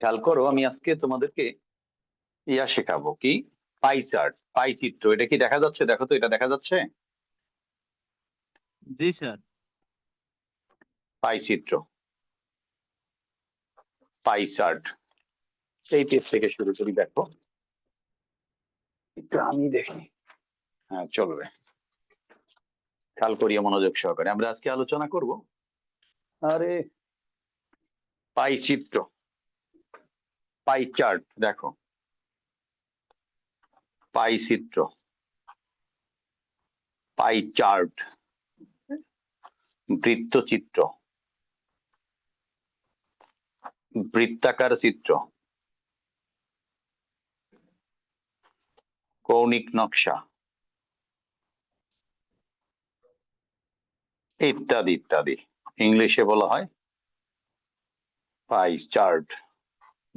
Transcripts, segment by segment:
খেয়াল করো আমি আজকে তোমাদেরকে ইয়া শেখাবো কি? পাই চার্ট পাই চিত্র এটা কি দেখা যাচ্ছে? দেখো তো এটা দেখা যাচ্ছে? জি স্যার। পাই চিত্র। Pie chart. এই পেজ থেকে শুরু করি দেখো। একটু আমি দেখি। হ্যাঁ চলবে। খেয়াল করিয়া মনোযোগ সহকারে। আমরা আজকে আলোচনা করব আরে পাই চিত্র। পাই চার্ট, দেখো। পাই চিত্র। Pie chart. বৃত্তচিত্র। বৃত্তাকার চিত্র। কৌণিক নকশা। ইত্যাদি ইত্যাদি। ইংলিশে বলা হয় পাই চার্ট।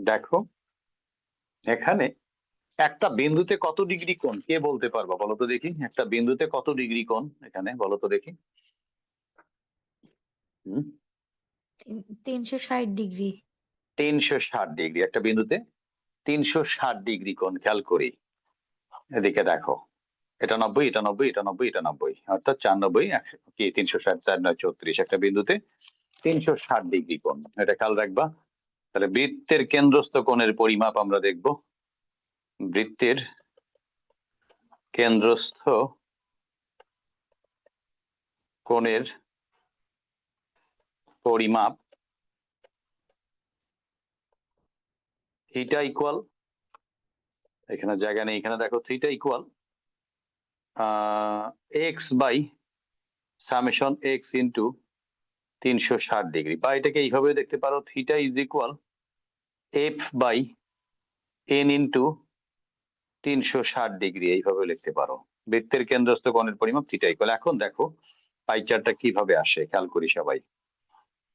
দেখো এখানে একটা বিন্দুতে কত ডিগ্রি কোণ? কে বলতে পারবা বলো তো দেখি? একটা বিন্দুতে কত ডিগ্রি কোণ এখানে বলো তো দেখি? তিনশো ষাট ডিগ্রি। তিনশো ষাট ডিগ্রি একটা বিন্দুতে তিনশো ষাট ডিগ্রি কোণ খেয়াল করি। এদিকে দেখো এটা নব্বই এটা নব্বই এটা নব্বই এটা নব্বই অর্থাৎ চার নব্বই কি তিনশো ষাট চার নয় চৌত্রিশ একটা বিন্দুতে তিনশো ষাট ডিগ্রি কোণ। এটা খেয়াল রাখবা তাহলে বৃত্তের কেন্দ্রস্থ কোণের পরিমাপ আমরা দেখব। বৃত্তের কেন্দ্রস্থ কোণের পরিমাপ থিটা ইকুয়াল এখানে জায়গা নেই, এখানে দেখো theta equal x by summation x into তিনশো ষাট ডিগ্রি বা এটাকে এইভাবে দেখতে পারো theta is equal f by n into তিনশো ষাট ডিগ্রি এইভাবে লিখতে পারো। বৃত্তের কেন্দ্রস্থ কোণের পরিমাপ থিটা ইকুয়াল এখন দেখো পাই চার্টটা কীভাবে আসে, খেয়াল করি সবাই।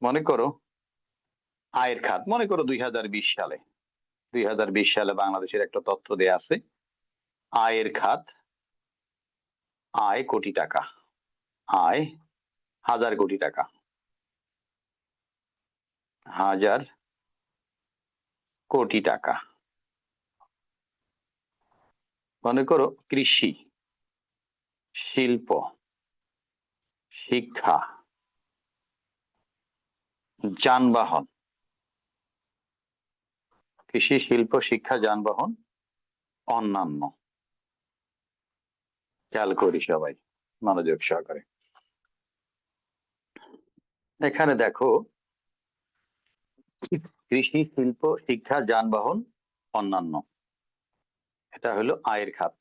মনে করো, আয়ের খাত, মনে করো দুই হাজার বিশ সালে। দুই হাজার বিশ সালে বাংলাদেশের একটা তথ্য দেয়া আছে, আয়ের খাত আয় কোটি টাকা। আয় হাজার কোটি টাকা। হাজার কোটি টাকা। মনে করো কৃষি, শিল্প, শিক্ষা, যানবাহন। কৃষি, শিল্প, শিক্ষা, যানবাহন অন্যান্য। খেয়াল করি সবাই, মনোযোগ সহকারে। এখানে দেখো কৃষি, শিল্প, শিক্ষা, যানবাহন অন্যান্য। এটা হলো আয়ের খাত।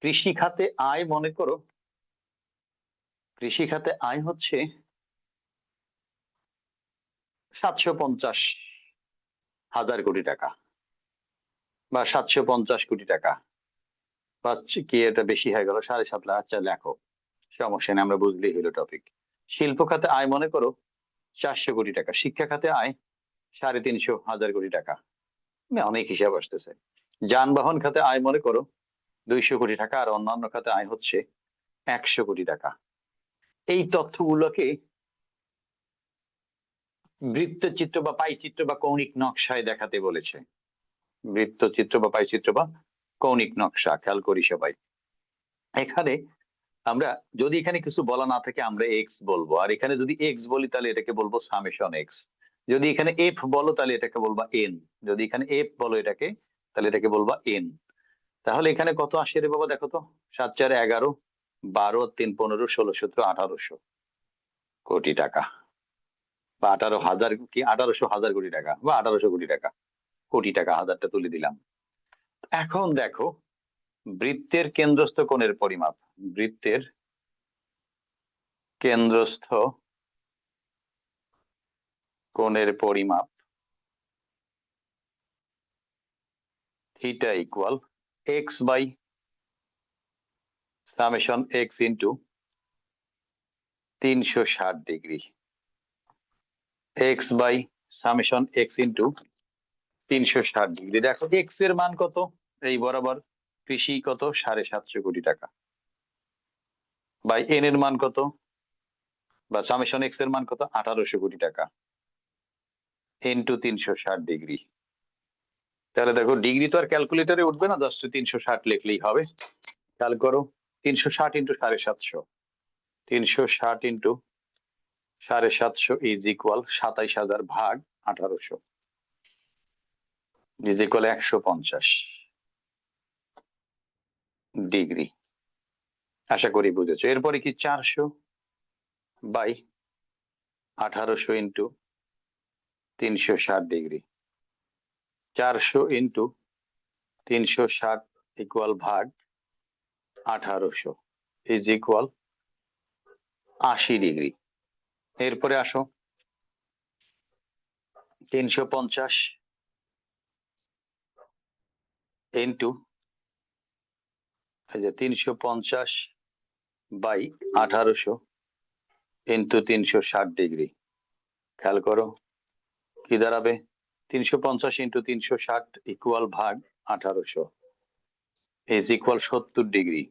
কৃষি খাতে আয় মনে করো। কৃষি খাতে আয় হচ্ছে সাতশো পঞ্চাশ হাজার কোটি টাকা বা সাতশো পঞ্চাশ কোটি টাকা। বা কি এটা বেশি হয়ে গেল সাড়ে সাত লাখ। আচ্ছা লেখো। সমস্যা নেই, আমরা বুঝলেই হলো টপিক শিল্প খাতে আয় মনে করো চারশো কোটি টাকা। শিক্ষা খাতে আয় সাড়ে তিনশো হাজার কোটি টাকা। মানে অনেক হিসাব আসতেছে। যানবাহন খাতে আয় মনে করো দুইশো কোটি টাকা আর অন্যান্য খাতে আয় হচ্ছে একশো কোটি টাকা। এই তথ্যগুলোকে বৃত্তচিত্র বা পাইচিত্র বা কৌণিক নকশায় দেখাতে বলেছে। বৃত্তচিত্র বা পাইচিত্র বা কৌণিক নকশা, খেয়াল করি সবাই। এখানে আমরা যদি এখানে কিছু বলা না থাকে, আমরা এক্স বলব। আর এখানে যদি এক্স বলি, তাহলে এটাকে বলব সামেশন এক্স যদি এখানে এফ বলো, তাহলে এটাকে বলবা এন যদি এখানে এফ বলো এটাকে, তাহলে এটাকে বলবা এন তাহলে এখানে কত আসে রে বাবা, দেখো তো? সাত, চার, এগারো, বারো, তিন, পনেরো, ষোলো, সতেরো, আঠারোশো কোটি টাকা। বা আঠারো হাজার কি, আঠারোশো হাজার কোটি টাকা, বা আঠারোশো কোটি টাকা কোটি টাকা, হাজারটা তুলে দিলাম। এখন দেখো, বৃত্তের কেন্দ্রস্থ কোণের পরিমাপ। বৃত্তের কেন্দ্রস্থ কোণের পরিমাপ theta equal x by summation x into তিনশো ষাট degree x by summation x into তিনশো ষাট ডিগ্রি দেখো এক্সের মান কত? এই বরাবর কৃষি কত? সাড়ে সাতশো কোটি টাকা। বাই এন এর মান কত? বা সামেশন এক্সের মান কত? আঠারোশো কোটি টাকা। এন টু তিনশো ষাট ডিগ্রি তাহলে দেখো ডিগ্রি তো আর ক্যালকুলেটরে উঠবে না জাস্ট তিনশো ষাট লিখলেই হবে। খেয়াল করো, তিনশো ষাট ইন্টু সাড়ে সাতশো। তিনশো ষাট ইন্টু সাড়ে সাতশো ইজ ইকুয়াল সাতাইশ হাজার ভাগ আঠারোশো। ইজ ইকুয়াল একশো পঞ্চাশ। ডিগ্রি আশা করি বুঝেছ। এরপরে কি চারশো? বাই আঠারোশো ইন্টু তিনশো ষাট ডিগ্রি চারশো ইন্টু তিনশো ষাট ইকুয়াল ভাগ আঠারোশো ইজ ইকুয়াল আশি ডিগ্রি এরপরে আসো। তিনশো পঞ্চাশ ইন্টু তিনশো পঞ্চাশ বাই আঠারোশো ইন্টু তিনশো ষাট ডিগ্রি খেয়াল করো কি দাঁড়াবে? তিনশো পঞ্চাশ ইন্টু তিনশো ষাট ইকুয়াল ভাগ আঠারোশো। ইজ ইকুয়াল সত্তর ডিগ্রি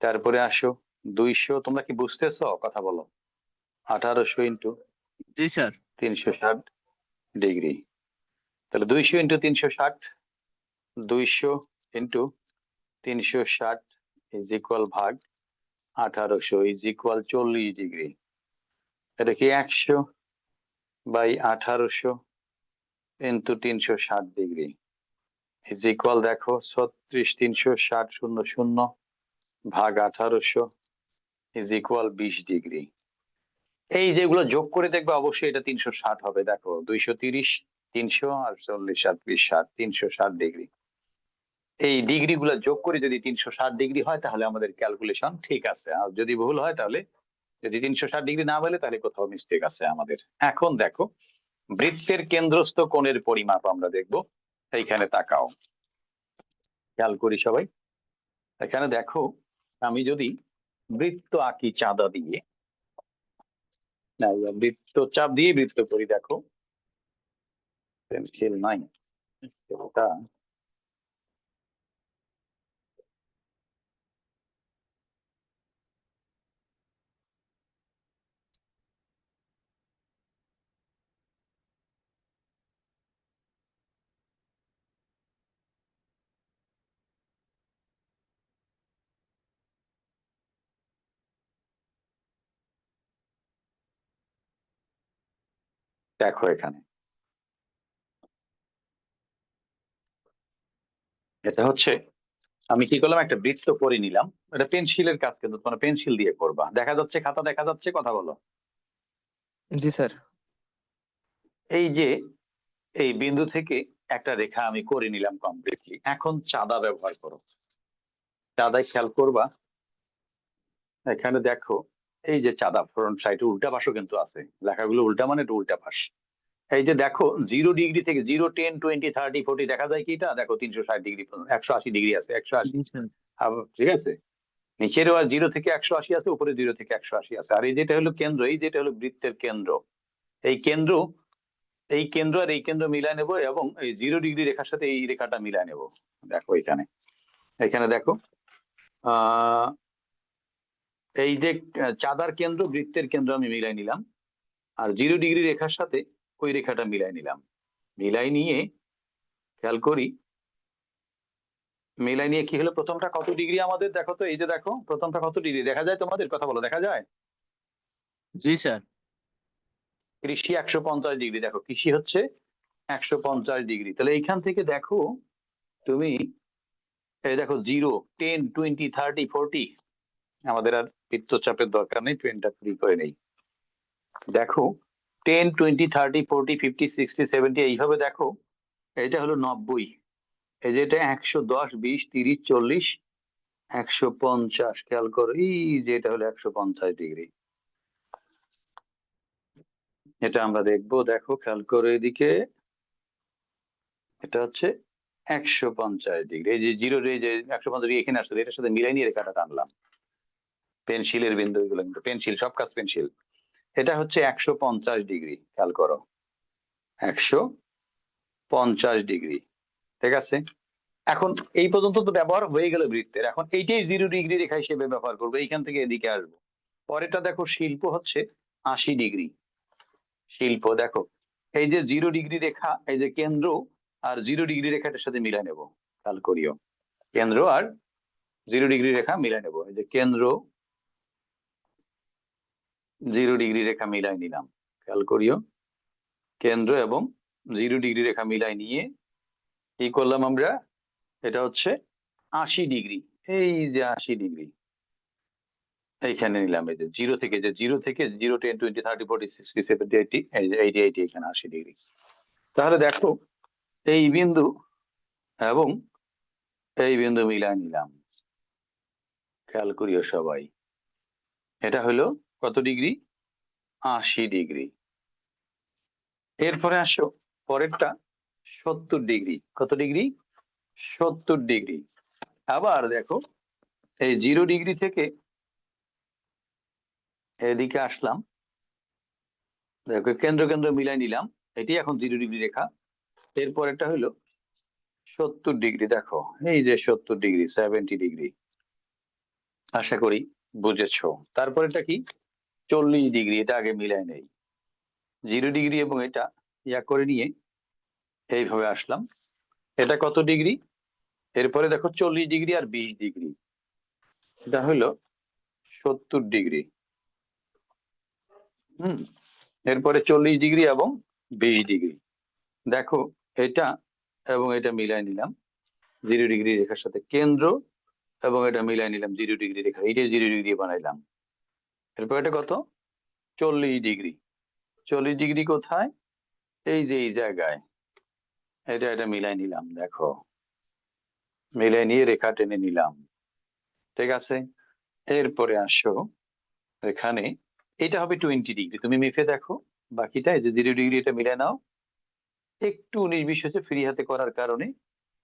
তারপরে আসো দুইশো তোমরা কি বুঝতেছো? কথা বলো। আঠারোশো ইন্টু জি স্যার। তিনশো ষাট ডিগ্রি তাহলে দুইশো ইন্টু তিনশো ষাট দুইশো ইন্টু তিনশো ষাট ইজ ইকুয়াল ভাগ আঠারোশো ইজ ইকুয়াল চল্লিশ ডিগ্রি এটা কি একশো বাই আঠারোশো ইন্টু তিনশো ষাট ডিগ্রি ইজ ইকুয়াল দেখো, ছত্রিশ তিনশো ষাট শূন্য শূন্য ভাগ আঠারোশো ইজ ইকুয়াল বিশ ডিগ্রি এই যেগুলো যোগ করে দেখবে অবশ্যই এটা তিনশো ষাট হবে, দেখো, দুইশো তিরিশ, তিনশো আর চল্লিশ ষাট বিশ ষাট, তিনশো ষাট ডিগ্রি এই ডিগ্রি গুলো যোগ করে যদি তিনশো ষাট ডিগ্রি হয়, তাহলে আমাদের ক্যালকুলেশন ঠিক আছে। আর যদি ভুল হয়, তাহলে যদি তিনশো ষাট ডিগ্রি না বলে, তাহলে কোথাও মিস্টেক আছে আমাদের। এখন দেখো, বৃত্তের কেন্দ্রস্থ কোণের পরিমাপ আমরা দেখব। এইখানে তাকাও। খেয়াল করি সবাই। এখানে দেখো, আমি যদি বৃত্ত আঁকি চাঁদা দিয়ে না বৃত্ত চাপ দিয়ে বৃত্ত করি, দেখো। পেন্সিল নাই। এটা দেখো এখানে। এটা হচ্ছে আমি কি করলাম? একটা বৃত্ত করে নিলাম। এটা পেন্সিলের কাজ কিন্তু তোমরা পেন্সিল দিয়ে করবা। দেখা যাচ্ছে খাতা দেখা যাচ্ছে কথা বলো। জি স্যার। এই যে এই বিন্দু থেকে একটা রেখা আমি করে নিলাম কমপ্লিটলি এখন চাঁদা ব্যবহার করো। চাঁদায় খেয়াল করবা। এখানে দেখো এই যে চাঁদা ফ্রন্ট সাইড উল্টা পাশও কিন্তু আছে। লেখাগুলো উল্টা মানে উল্টা পাশ। এই যে দেখো জিরো ডিগ্রি থেকে zero ten twenty thirty forty দেখা যায় কি এটা? দেখো তিনশো ষাট ডিগ্রি একশো আশি ডিগ্রি আছে একশো আশি। ঠিক আছে? নিচেরও আর জিরো থেকে একশো আশি আছে উপরে জিরো থেকে একশো আশি আছে। আর এই যেটা হলো কেন্দ্র এই যেটা হলো বৃত্তের কেন্দ্র। এই কেন্দ্র এই কেন্দ্র আর এই কেন্দ্র মিলায় নেব এবং এই জিরো ডিগ্রি রেখার সাথে এই রেখাটা মিলায় নেব। দেখো এখানে। এখানে দেখো আহ এই যে চাঁদার কেন্দ্র বৃত্তের কেন্দ্র আমি মিলাই নিলাম। আর জিরো ডিগ্রি রেখার সাথে ওই রেখাটা মিলাই নিলাম। মিলাই নিয়ে খেয়াল করি মিলাই নিয়ে কি হলো? প্রথমটা কত ডিগ্রি আমাদের? দেখো তো এই যে দেখো প্রথমটা কত ডিগ্রি? দেখা যায় তোমাদের? কথা বলো দেখা যায়? জি স্যার। কৃষি একশো পঞ্চাশ ডিগ্রি। দেখো কৃষি হচ্ছে একশো পঞ্চাশ ডিগ্রি। তাহলে এইখান থেকে দেখো তুমি এই দেখো zero ten twenty thirty forty আমাদের আর বৃত্তচাপের দরকার নেই পেনটা ফ্রি করে নেই। দেখো ten twenty thirty forty fifty sixty seventy এইভাবে দেখো এটা হলো নব্বই। এই এটা একশো দশ, বিশ, তিরিশ, চল্লিশ, একশো পঞ্চাশ, খেয়াল করো, এই যে এটা হলো একশো পঞ্চাশ ডিগ্রি। এটা আমরা দেখব, দেখো, খেয়াল করে এদিকে, এটা হচ্ছে একশো পঞ্চাশ ডিগ্রি। এই যে জিরো এই যে একশো পঞ্চাশ ডিগ্রি এখানে আসলে, এটার সাথে মিলাই নিয়ে রেখাটা টানলাম। পেন্সিলের বিন্দু এগুলো কিন্তু পেন্সিল, সব কাজ পেন্সিল। এটা হচ্ছে একশো পঞ্চাশ ডিগ্রি, খেয়াল করো। একশো পঞ্চাশ ডিগ্রি, ঠিক আছে? এখন এই পর্যন্ত তো ব্যবহার হয়ে গেল বৃত্তের। এখন এইটাই জিরো ডিগ্রি রেখা হিসেবে ব্যবহার করব, এইখান থেকে এদিকে আসব। পরেরটা দেখো, শিল্প হচ্ছে আশি ডিগ্রি। শিল্প, দেখো, এই যে জিরো ডিগ্রি রেখা, এই যে কেন্দ্র আর জিরো ডিগ্রি রেখাটার সাথে মিলাই নেব, খেয়াল করিও। কেন্দ্র আর জিরো ডিগ্রি রেখা মিলাই নেব। এই যে কেন্দ্র জিরো ডিগ্রি রেখা মিলাই নিলাম। খেয়াল করিও। কেন্দ্র এবং জিরো ডিগ্রি রেখা মিলাই নিয়ে কি করলাম আমরা? এটা হচ্ছে আশি ডিগ্রি এই যে আশি ডিগ্রি এইখানে নিলাম এই যে জিরো থেকে যে জিরো থেকে zero ten twenty thirty forty sixty seventy eighty এই যে এইটি এইটি এখানে আশি ডিগ্রি তাহলে দেখো, এই বিন্দু এবং এই বিন্দু মিলাই নিলাম। খেয়াল করিও সবাই। এটা হলো কত ডিগ্রি? আশি ডিগ্রি। এরপরে আসো, পরেরটা, সত্তর ডিগ্রি। কত ডিগ্রি? সত্তর ডিগ্রি। আবার দেখো, এই জিরো ডিগ্রি থেকে এদিকে আসলাম। দেখো, কেন্দ্র কেন্দ্র মিলাই নিলাম। এটি এখন জিরো ডিগ্রি রেখা। এরপর এটা হলো সত্তর ডিগ্রি। দেখো, এই যে সত্তর ডিগ্রি সেভেন্টি ডিগ্রি। আশা করি বুঝেছ। তারপর এটা কি? চল্লিশ ডিগ্রি, এটা আগে মিলাই নেই। জিরো ডিগ্রি এবং এটা ইয়া করে নিয়ে এইভাবে আসলাম। এটা কত ডিগ্রি? এরপরে দেখো চল্লিশ ডিগ্রি আর বিশ ডিগ্রি। এটা হলো সত্তর ডিগ্রি। হুম, এরপরে চল্লিশ ডিগ্রি এবং বিশ ডিগ্রি। দেখো, এটা এবং এটা মিলাই নিলাম। জিরো ডিগ্রি রেখার সাথে কেন্দ্র এবং এটা মিলাই নিলাম জিরো ডিগ্রি রেখা। এইটা জিরো ডিগ্রি বানাইলাম। এরপর এটা কত? চল্লিশ ডিগ্রি। চল্লিশ ডিগ্রি কোথায়? এই যে, এই জায়গায়। এটা এটা মিলাই নিলাম, দেখো। মিলাই নিয়ে রেখা টেনে নিলাম। ঠিক আছে? এরপরে আসো। এখানে এটা হবে টোয়েন্টি ডিগ্রি। তুমি মেপে দেখো। বাকিটা যে জিরো ডিগ্রি এটা মিলে নাও। একটু উনিশ বিশ হচ্ছে ফ্রি হাতে করার কারণে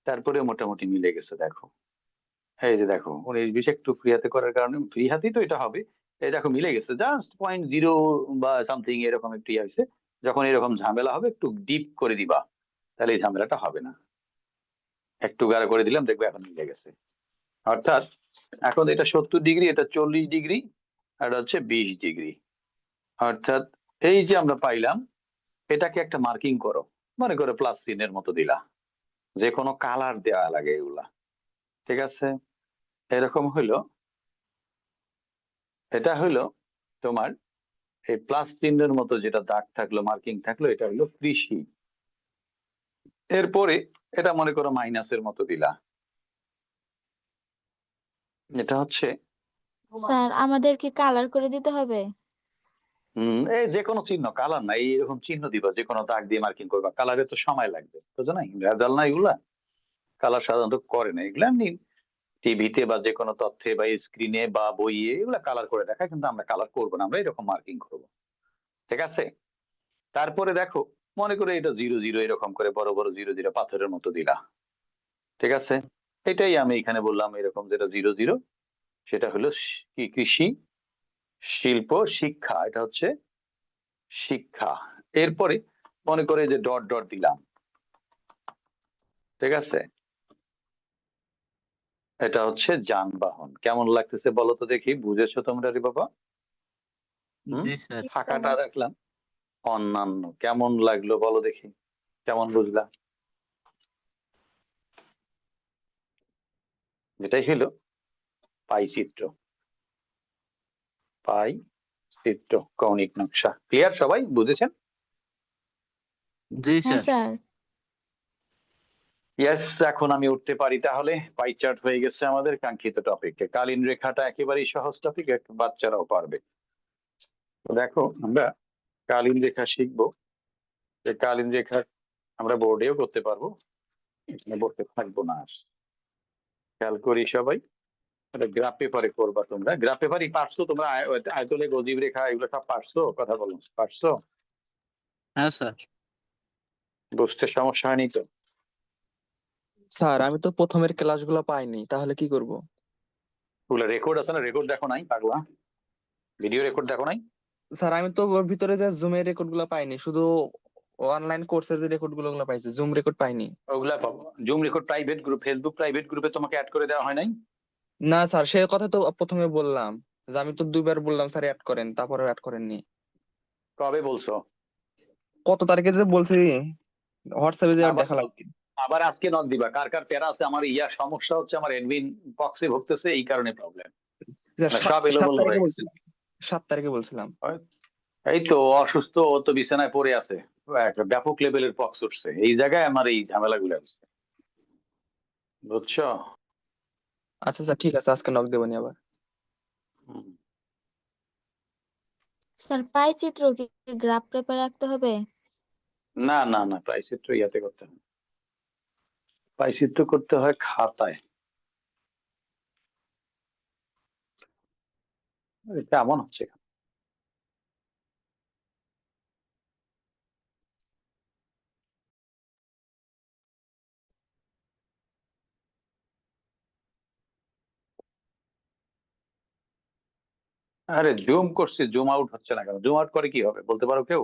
তারপরে মোটামুটি মিলে গেছে, দেখো। এই যে, দেখো, উনিশ বিশ একটু ফ্রি হাতে করার কারণে ফ্রি হাতেই তো এটা হবে। এই দেখো মিলে গেছে। জাস্ট পয়েন্ট জিরো বা সামথিং এরকম একটু হয়েছে যখন এরকম ঝামেলা হবে, একটু ডিপ করে দিবা। তাহলে এই ঝামেলাটা হবে না। একটু গাঢ় করে দিলাম, দেখবে এখন মিলে গেছে। অর্থাৎ এখন এটা সত্তর ডিগ্রি, এটা চল্লিশ ডিগ্রি, আর হচ্ছে বিশ ডিগ্রি। অর্থাৎ এই যে আমরা পাইলাম, এটাকে একটা মার্কিং করো। মনে করো প্লাস চিহ্নের মতো দিলা। যে কোনো কালার দেওয়া লাগে এগুলা। ঠিক আছে? এরকম হইল। এটা হইল তোমার এই প্লাস চিহ্নের মতো যেটা দাগ থাকল মার্কিং থাকল এটা হলো কৃষি। এরপরে এটা মনে করো মাইনাসের মতো দিলা। এটা হচ্ছে স্যার আমাদের কি কালার করে দিতে হবে। হম এই যে কোনো চিহ্ন কালার না এইরকম চিহ্ন দিবা যে কোনো দাগ দিয়ে মার্কিং করবা। কালারে তো সময় লাগবে বুঝো না ভেজাল না এগুলা। কালার সাধারণত করে না এগুলা এমনি টিভিতে বা যে কোনো তথ্যে বা স্ক্রিনে বা বইয়ে এগুলা কালার করে দেখায়, কিন্তু আমরা কালার করব না, আমরা এরকম মার্কিং করব। ঠিক আছে? তারপরে দেখো, মনে করে এটা জিরো জিরো এরকম করে বড় বড় জিরো জিরো পাথরের মতো দিলা। ঠিক আছে? এটাই আমি এখানে বললাম এরকম যেটা জিরো জিরো সেটা হলো কি, কৃষি, শিল্প, শিক্ষা, এটা হচ্ছে শিক্ষা। এরপরে মনে করে যে ডট ডট দিলাম। ঠিক আছে? এটা হচ্ছে যানবাহন। কেমন লাগতেছে বলো তো দেখি বুঝেছ তোমরা রে বাবা? হুম? জি স্যার। ফাঁকাটা রাখলাম। অন্যান্য কেমন লাগল বলো দেখি কেমন বুঝলা? এটাই হলো পাই চিত্র। পাই চিত্র কৌণিক নকশা। ক্লিয়ার সবাই? বুঝেছেন? জি হ্যাঁ স্যার। স্যার। ইয়েস এখন আমি উঠতে পারি। তাহলে পাই চার্ট হয়ে গেছে আমাদের কাঙ্ক্ষিত টপিকে কালীন রেখাটা একেবারেই সহজ টপিক বাচ্চারাও পারবে। দেখো আমরা কালীন রেখা শিখব। যে কালীন রেখা আমরা বোর্ডেও করতে পারব। এখানে বোর্ডে থাকব না খেয়াল করি সবাই। এটা গ্রাফ পেপারে করবা তোমরা। গ্রাফ পেপারই পারছ তোমরা? আয়তলে গজীব রেখা এগুলো সব পারছ? কথা বলো পারছ? হ্যাঁ স্যার। বুঝতে সমস্যা হয়নি তো? স্যার আমি তো প্রথমের ক্লাসগুলো পাইনি তাহলে কি করব? ওগুলো রেকর্ড আছে না? রেকর্ড দেখো নাই পাগলা। ভিডিও রেকর্ড দেখো নাই? স্যার আমি তো ওর ভিতরে যে জুমের রেকর্ডগুলো পাইনি শুধু অনলাইন কোর্সের যে রেকর্ডগুলো পাইছি জুম রেকর্ড পাইনি। ওগুলা পাবো Zoom record private group Facebook private গ্রুপে তোমাকে অ্যাড করে দেওয়া হয় নাই? না স্যার সে কথা তো প্রথমে বললাম যে আমি তো দুইবার বললাম স্যার অ্যাড করেন তারপরে অ্যাড করেননি। কবে বলছো? কত তারিখে যে বলছি হোয়াটসঅ্যাপে যে দেখা লাগবে। আবার আজকে নক দিবা। কার কার প্যারা আছে আমার ইয়া সমস্যা হচ্ছে আমার এডমিন বক্সে ভুগতেছে এই কারণে প্রবলেম সাত সব সাত তারিখে বলছিলাম। সাত তারিখে বলছিলাম। এই তো অসুস্থ ও তো বিছানায় পড়ে আছে। একটা ব্যাপক লেভেলের পক্স উঠছে। এই জায়গায় আমার এই ঝামেলাগুলো আছে। বুঝছ? আচ্ছা আচ্ছা ঠিক আছে আজকে নক দেবনি আবার। হুম। স্যার পাই চিত্র কি গ্রাফ পেপার রাখতে হবে? না না না প্রাইসিত্র ইয়াতে করতে হয় প্রাইসিত্র করতে হয় খাতায়। এটা এমন হচ্ছে। আরে জুম করছি জুম আউট হচ্ছে না কেন? জুম আউট করে কি হবে? বলতে পারো কেউ?